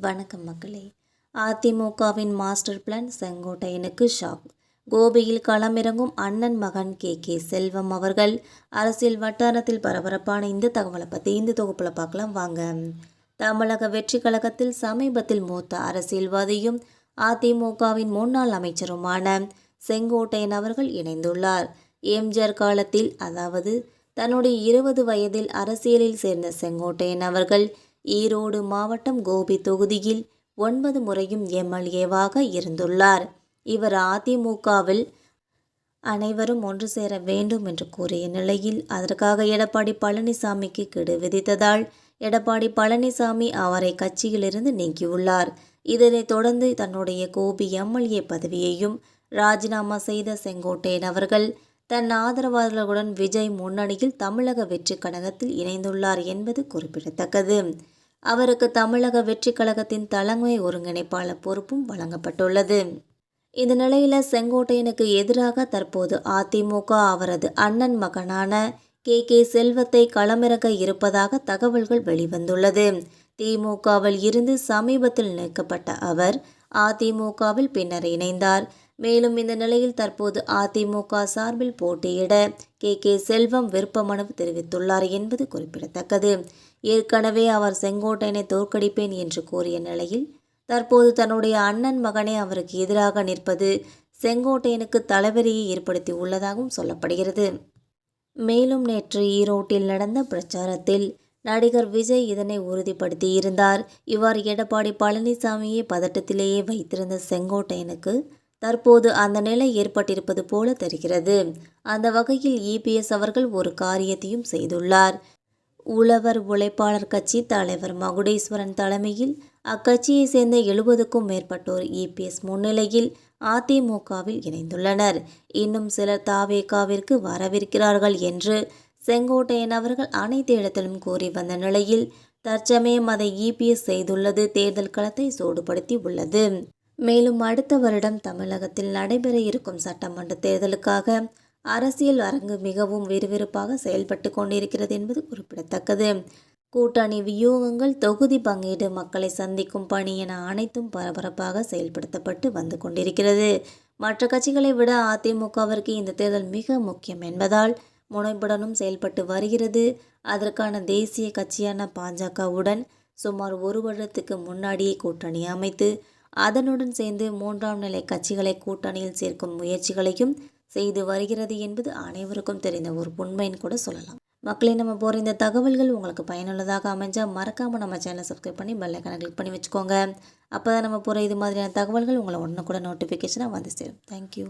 வணக்கம் மக்களே. அதிமுகவின் மாஸ்டர் பிளான் செங்கோட்டையனுக்கு ஷாக். கோபியில் களமிறங்கும் அண்ணன் மகன் கே. கே. செல்வம் அவர்கள் அரசியல் வட்டாரத்தில் பரபரப்பான இந்த தகவலை பற்றி இந்த தொகுப்பில் பார்க்கலாம் வாங்க. தமிழக வெற்றி கழகத்தில் சமீபத்தில் மூத்த அரசியல்வாதியும் அதிமுகவின் முன்னாள் அமைச்சருமான செங்கோட்டையன் அவர்கள் இணைந்துள்ளார். எம்ஜிஆர் காலத்தில் அதாவது தன்னுடைய இருபது வயதில் அரசியலில் சேர்ந்த செங்கோட்டையன் அவர்கள் ஈரோடு மாவட்டம் கோபி தொகுதியில் ஒன்பது முறையும் எம்எல்ஏவாக இருந்துள்ளார். இவர் அதிமுகவில் அனைவரும் ஒன்று சேர வேண்டும் என்று கூறிய நிலையில் அதற்காக எடப்பாடி பழனிசாமிக்கு கெடு விதித்ததால் எடப்பாடி பழனிசாமி அவரை கட்சியிலிருந்து நீக்கியுள்ளார். இதனைத் தொடர்ந்து தன்னுடைய கோபி எம்எல்ஏ பதவியையும் ராஜினாமா செய்த செங்கோட்டையன் அவர்கள் தன் ஆதரவாளர்களுடன் விஜய் முன்னணியில் தமிழக வெற்றி கழகத்தில் இணைந்துள்ளார் என்பது குறிப்பிடத்தக்கது. அவருக்கு தமிழக வெற்றி கழகத்தின் தலைமை ஒருங்கிணைப்பாளர் பொறுப்பும் வழங்கப்பட்டுள்ளது. இந்த நிலையில் செங்கோட்டையனுக்கு எதிராக தற்போது அதிமுக அவரது அண்ணன் மகனான கே. கே. செல்வத்தை களமிறக்க இருப்பதாக தகவல்கள் வெளிவந்துள்ளது. திமுகவில் இருந்து சமீபத்தில் நீக்கப்பட்ட அவர் அதிமுகவில் பின்னர் இணைந்தார். மேலும் இந்த நிலையில் தற்போது அதிமுக சார்பில் போட்டியிட கே. கே. செல்வம் விருப்ப மனு தெரிவித்துள்ளார் என்பது குறிப்பிடத்தக்கது. ஏற்கனவே அவர் செங்கோட்டையனை தோற்கடிப்பேன் என்று கூறிய நிலையில் தற்போது தன்னுடைய அண்ணன் மகனே அவருக்கு எதிராக நிற்பது செங்கோட்டையனுக்கு தலைவரியை ஏற்படுத்தி உள்ளதாகவும் சொல்லப்படுகிறது. மேலும் நேற்று ஈரோட்டில் நடந்த பிரச்சாரத்தில் நடிகர் விஜய் இதனை உறுதிப்படுத்தியிருந்தார். இவ்வாறு எடப்பாடி பழனிசாமியை பதட்டத்திலேயே வைத்திருந்த செங்கோட்டையனுக்கு தற்போது அந்த நிலை ஏற்பட்டிருப்பது போல தெரிகிறது. அந்த வகையில் இபிஎஸ் அவர்கள் ஒரு காரியத்தையும் செய்துள்ளார். உழவர் உழைப்பாளர் கட்சி தலைவர் மகுடேஸ்வரன் தலைமையில் அக்கட்சியை சேர்ந்த எழுபதுக்கும் மேற்பட்டோர் இபிஎஸ் முன்னிலையில் அதிமுகவில் இணைந்துள்ளனர். இன்னும் சிலர் தாவேகாவிற்கு வரவிருக்கிறார்கள் என்று செங்கோட்டையன் அவர்கள் அனைத்து இடத்திலும் கூறி வந்த நிலையில் தற்சமயம் அதை இபிஎஸ் செய்துள்ளது. தேர்தல் களத்தை சூடுபடுத்தி உள்ளது. மேலும் அடுத்த வருடம் தமிழகத்தில் நடைபெற இருக்கும் சட்டமன்ற தேர்தலுக்காக அரசியல் அரங்கு மிகவும் விறுவிறுப்பாக செயல்பட்டு கொண்டிருக்கிறது என்பது குறிப்பிடத்தக்கது. கூட்டணி வியூகங்கள் தொகுதி பங்கீடு மக்களை சந்திக்கும் பணி என அனைத்தும் பரபரப்பாக செயல்படுத்தப்பட்டு வந்து கொண்டிருக்கிறது. மற்ற கட்சிகளை விட அதிமுகவிற்கு இந்த தேர்தல் மிக முக்கியம் என்பதால் முனைப்புடனும் செயல்பட்டு வருகிறது. அதற்கான தேசிய கட்சியான பாஜகவுடன் சுமார் ஒரு வருடத்துக்கு முன்னாடியே கூட்டணி அமைத்து அதனுடன் சேர்ந்து மூன்றாம் நிலை கட்சிகளை கூட்டணியில் சேர்க்கும் முயற்சிகளையும் செய்து வருகிறது என்பது அனைவருக்கும் தெரிந்த ஒரு உண்மைன்னு கூட சொல்லலாம். மக்களே நம்ம போகிற இந்த தகவல்கள் உங்களுக்கு பயனுள்ளதாக அமைஞ்சால் மறக்காமல் நம்ம சேனலை சப்ஸ்கிரைப் பண்ணி பெல்லைக்கான கிளிக் பண்ணி வச்சுக்கோங்க. அப்போ தான் நம்ம போகிற இது மாதிரியான தகவல்கள் உங்களை உடனே கூட நோட்டிஃபிகேஷனாக வந்து சேரும். தேங்க்யூ